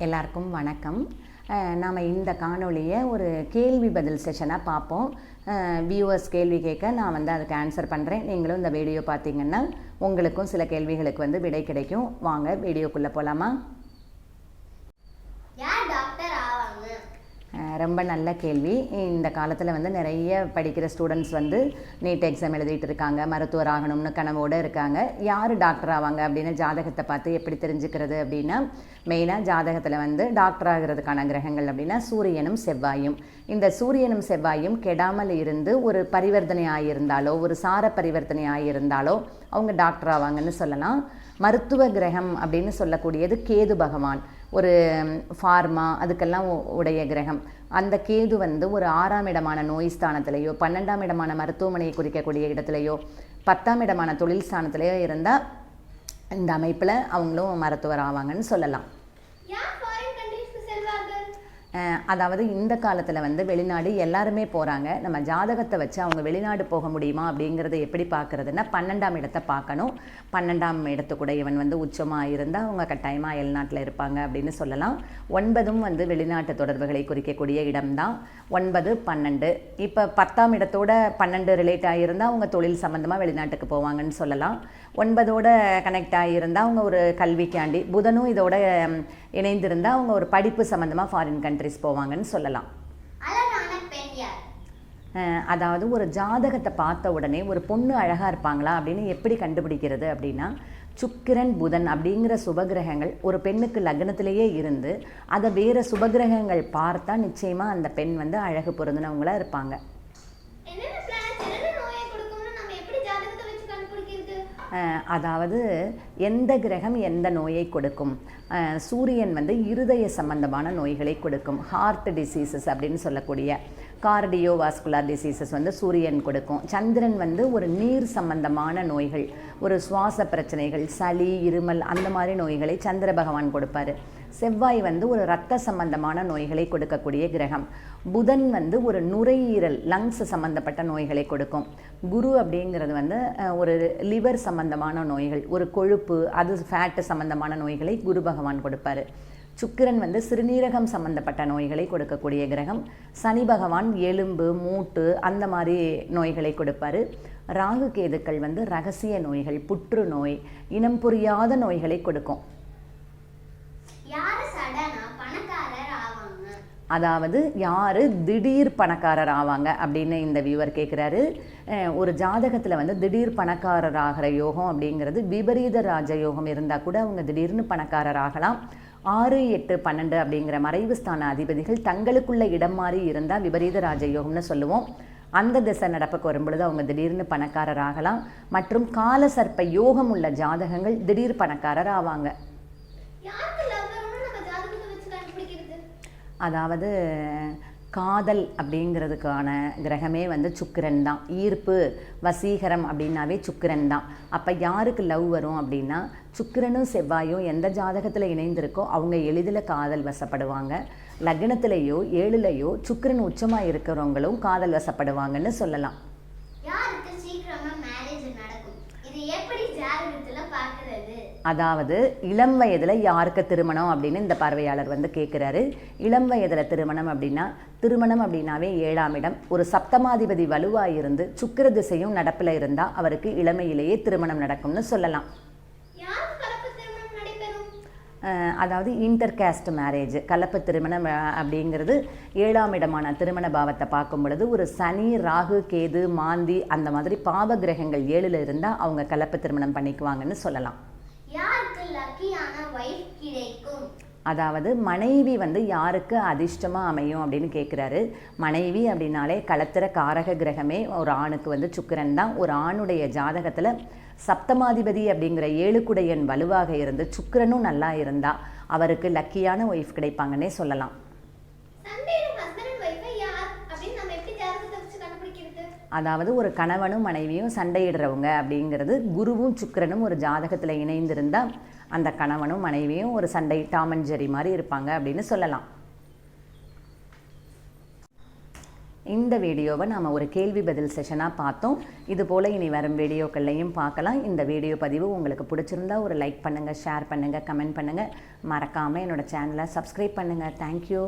எல்லாருக்கும் வணக்கம். நாம் இந்த காணொளியை ஒரு கேள்வி பதில் செஷனாக பார்ப்போம் வியூவர்ஸ் கேள்வி கேட்க நான் வந்து அதுக்கு ஆன்சர் பண்ணுறேன் நீங்களும் இந்த வீடியோ பார்த்தீங்கன்னா உங்களுக்கும் சில கேள்விகளுக்கு வந்து விடை கிடைக்கும். வாங்க வீடியோக்குள்ளே போகலாமா யார் டாக்டர் ஆவாங்க அஹ் ரொம்ப நல்ல கேள்வி. இந்த காலத்தில் வந்து நிறைய படிக்கிற ஸ்டூடெண்ட்ஸ் வந்து நீட் எக்ஸாம் எழுதிட்டு இருக்காங்க. மருத்துவர் ஆகணும்னு கனவோடு இருக்காங்க. யார் டாக்டர் ஆவாங்க அப்படின்னு ஜாதகத்தை பார்த்து எப்படி தெரிஞ்சுக்கிறது அப்படின்னா மெயினாக ஜாதகத்தில் வந்து டாக்டர் ஆகிறதுக்கான கிரகங்கள் அப்படின்னா சூரியனும் செவ்வாயும். இந்த சூரியனும் செவ்வாயும் கெடாமல் இருந்து ஒரு பரிவர்த்தனை ஆகியிருந்தாலோ ஒரு சார பரிவர்த்தனை ஆகியிருந்தாலோ அவங்க டாக்டர் ஆவாங்கன்னு சொல்லலாம். மருத்துவ கிரகம் அப்படின்னு சொல்லக்கூடியது கேது பகவான். ஒரு ஃபார்மா அதுக்கெல்லாம் உடைய கிரகம். அந்த கேது வந்து ஒரு ஆறாம் இடமான நோய் ஸ்தானத்திலேயோ பன்னெண்டாம் இடமான மருத்துவமனையை குறிக்கக்கூடிய இடத்துலையோ பத்தாம் இடமான தொழில் ஸ்தானத்திலேயோ இருந்தால் இந்த அமைப்பில் அவங்களும் மருத்துவர் ஆவாங்கன்னு சொல்லலாம் யார் ஃபாரின் கண்ட்ரீஸ்க்கு செல்வார்கள் அஹ் அதாவது இந்த காலத்தில் வந்து வெளிநாடு எல்லாருமே போகிறாங்க நம்ம ஜாதகத்தை வச்சு அவங்க வெளிநாடு போக முடியுமா அப்படிங்கிறத எப்படி பார்க்குறதுன்னா பன்னெண்டாம் இடத்தை பார்க்கணும். பன்னெண்டாம் இடத்துக்கூட இவன் வந்து உச்சமாக இருந்தால் அவங்க கட்டாயமாக அயல்நாட்டில் இருப்பாங்க அப்படின்னு சொல்லலாம். ஒன்பதும் வந்து வெளிநாட்டு தொடர்புகளை குறிக்கக்கூடிய இடம்தான். ஒன்பது பன்னெண்டு. இப்போ பத்தாம் இடத்தோட பன்னெண்டு ரிலேட் ஆகியிருந்தால் அவங்க தொழில் சம்மந்தமாக வெளிநாட்டுக்கு போவாங்கன்னு சொல்லலாம். ஒன்பதோட கனெக்ட் ஆகியிருந்தால் அவங்க ஒரு கல்விக்காண்டி. புதனும் இதோட இணைந்திருந்தால் அவங்க ஒரு படிப்பு சம்மந்தமாக ஃபாரின் கண்ட்ரி கண்ட்ரிஸ் போவாங்கன்னு சொல்லலாம். அதாவது ஒரு ஜாதகத்தை பார்த்த உடனே ஒரு பொண்ணு அழகாக இருப்பாங்களா அப்படின்னு எப்படி கண்டுபிடிக்கிறது அப்படின்னா சுக்கிரன் புதன் அப்படிங்கிற சுபகிரகங்கள் ஒரு பெண்ணுக்கு லக்னத்திலேயே இருந்து அதை வேறு சுபகிரகங்கள் பார்த்தா நிச்சயமாக அந்த பெண் வந்து அழகு பொருந்தினவங்களா இருப்பாங்க என்னென்ன பிளானட் என்னென்ன நோயை கொடுக்கும்னு நம்ம எப்படி ஜாதகத்தை வச்சு கண்டுபிடிக்கிறது அஹ் அதாவது எந்த கிரகம் எந்த நோயை கொடுக்கும்? சூரியன் வந்து இருதய சம்பந்தமான நோய்களை கொடுக்கும். ஹார்ட் டிசீசஸ் அப்படின்னு சொல்லக்கூடிய கார்டியோ வாஸ்குலார் டிசீசஸ் வந்து சூரியன் கொடுக்கும். சந்திரன் வந்து ஒரு நீர் சம்பந்தமான நோய்கள் ஒரு சுவாச பிரச்சனைகள் சளி இருமல் அந்த மாதிரி நோய்களை சந்திர பகவான் கொடுப்பாரு. செவ்வாய் வந்து ஒரு இரத்த சம்பந்தமான நோய்களை கொடுக்கக்கூடிய கிரகம். புதன் வந்து ஒரு நுரையீரல் லங்ஸ் சம்பந்தப்பட்ட நோய்களை கொடுக்கும். குரு அப்படிங்கிறது வந்து ஒரு லிவர் சம்பந்தமான நோய்கள் ஒரு கொழுப்பு அது ஃபேட்டு சம்பந்தமான நோய்களை குரு பகவான் கொடுப்பாரு. சுக்கிரன் வந்து சிறுநீரகம் சம்பந்தப்பட்ட நோய்களை கொடுக்கக்கூடிய கிரகம். சனி பகவான் எலும்பு மூட்டு அந்த மாதிரி நோய்களை கொடுப்பாரு. ராகு கேதுக்கள் வந்து ரகசிய நோய்கள் புற்றுநோய் இனம் புரியாத நோய்களை கொடுக்கும் யார் சடனா பணக்காரர் ஆவாங்க அதாவது யார் திடீர் பணக்காரர் ஆவாங்க அப்படின்னு இந்த வியூவர் கேட்குறாரு ஒரு ஜாதகத்தில் வந்து திடீர் பணக்காரர் ஆகிற யோகம் அப்படிங்கிறது விபரீத ராஜ யோகம் இருந்தால் கூட அவங்க திடீர்னு பணக்காரர் ஆகலாம் ஆறு எட்டு பன்னெண்டு அப்படிங்கிற மறைவு ஸ்தான அதிபதிகள் தங்களுக்குள்ள இடம் மாறி இருந்தால் விபரீத ராஜ யோகம்னு சொல்லுவோம். அந்த திசை நடப்புக்கு வரும்பொழுது அவங்க திடீர்னு பணக்காரர் ஆகலாம் மற்றும் கால சர்ப்ப யோகம் உள்ள ஜாதகங்கள் திடீர் பணக்காரர் ஆவாங்க யாருக்கு லவ் வரும்னு நம்ம ஜாதகத்தை வச்சு கண்டுபிடிக்கிறது அதாவது காதல் அப்படிங்கிறதுக்கான கிரகமே வந்து சுக்கிரன் தான். ஈர்ப்பு வசீகரம் அப்படின்னாவே சுக்கிரன் தான். அப்போ யாருக்கு லவ் வரும் அப்படின்னா சுக்கிரனும் செவ்வாயும் எந்த ஜாதகத்தில் இணைந்திருக்கோ அவங்க எளிதில் காதல் வசப்படுவாங்க. லக்னத்திலேயோ ஏழுலையோ சுக்கிரன் உச்சமாக இருக்கிறவங்களும் காதல் வசப்படுவாங்கன்னு சொல்லலாம் யாருக்கு சீக்கிரமா மேரேஜ் நடக்கும் இது எப்படி ஜாதகத்துல பார்க்கிறது அதாவது இளம் வயதில் யாருக்கு திருமணம் அப்படின்னு இந்த பார்வையாளர் வந்து கேட்குறாரு இளம் வயதில் திருமணம் அப்படின்னா திருமணம் அப்படின்னாவே ஏழாம் இடம். ஒரு சப்தமாதிபதி வலுவாக இருந்து சுக்கிர திசையும் நடப்பில் இருந்தால் அவருக்கு இளமையிலேயே திருமணம் நடக்கும்னு சொல்லலாம். அதாவது இன்டர் கேஸ்ட் மேரேஜ் கலப்பு திருமணம் அப்படிங்கிறது ஏழாம் இடமான திருமண பாவத்தை பார்க்கும் பொழுது ஒரு சனி ராகு கேது மாந்தி அந்த மாதிரி பாவ கிரகங்கள் ஏழில் இருந்தால் அவங்க கலப்பு திருமணம் பண்ணிக்குவாங்கன்னு சொல்லலாம் யாருக்கு லக்கியான வைஃப் கிடைக்கும் அதாவது மனைவி வந்து யாருக்கு அதிர்ஷ்டமாக அமையும் அப்படின்னு கேட்குறாரு மனைவி அப்படின்னாலே களத்திர காரக கிரகமே ஒரு ஆணுக்கு வந்து சுக்கிரன் தான். ஒரு ஆணுடைய ஜாதகத்தில் சப்தமாதிபதி அப்படிங்கிற ஏழுக்குடையன் வலுவாக இருந்து சுக்கிரனும் நல்லா இருந்தால் அவருக்கு லக்கியான ஒய்ஃப் கிடைப்பாங்கன்னே சொல்லலாம். அதாவது ஒரு கணவனும் மனைவியும் சண்டையிடுறவங்க அப்படிங்கிறது குருவும் சுக்கிரனும் ஒரு ஜாதகத்தில் இணைந்திருந்தால் அந்த கணவனும் மனைவியும் ஒரு சண்டை டாமன் ஜெரி மாதிரி இருப்பாங்க அப்படின்னு சொல்லலாம். இந்த வீடியோவை நாம் ஒரு கேள்வி பதில் செஷனாக பார்த்தோம். இது போல் இனி வரும் வீடியோக்கள்லையும் பார்க்கலாம். இந்த வீடியோ பதிவு உங்களுக்கு பிடிச்சிருந்தா ஒரு லைக் பண்ணுங்கள் ஷேர் பண்ணுங்கள் கமெண்ட் பண்ணுங்கள் மறக்காமல் என்னோட சேனலை சப்ஸ்கிரைப் பண்ணுங்கள் தேங்க்யூ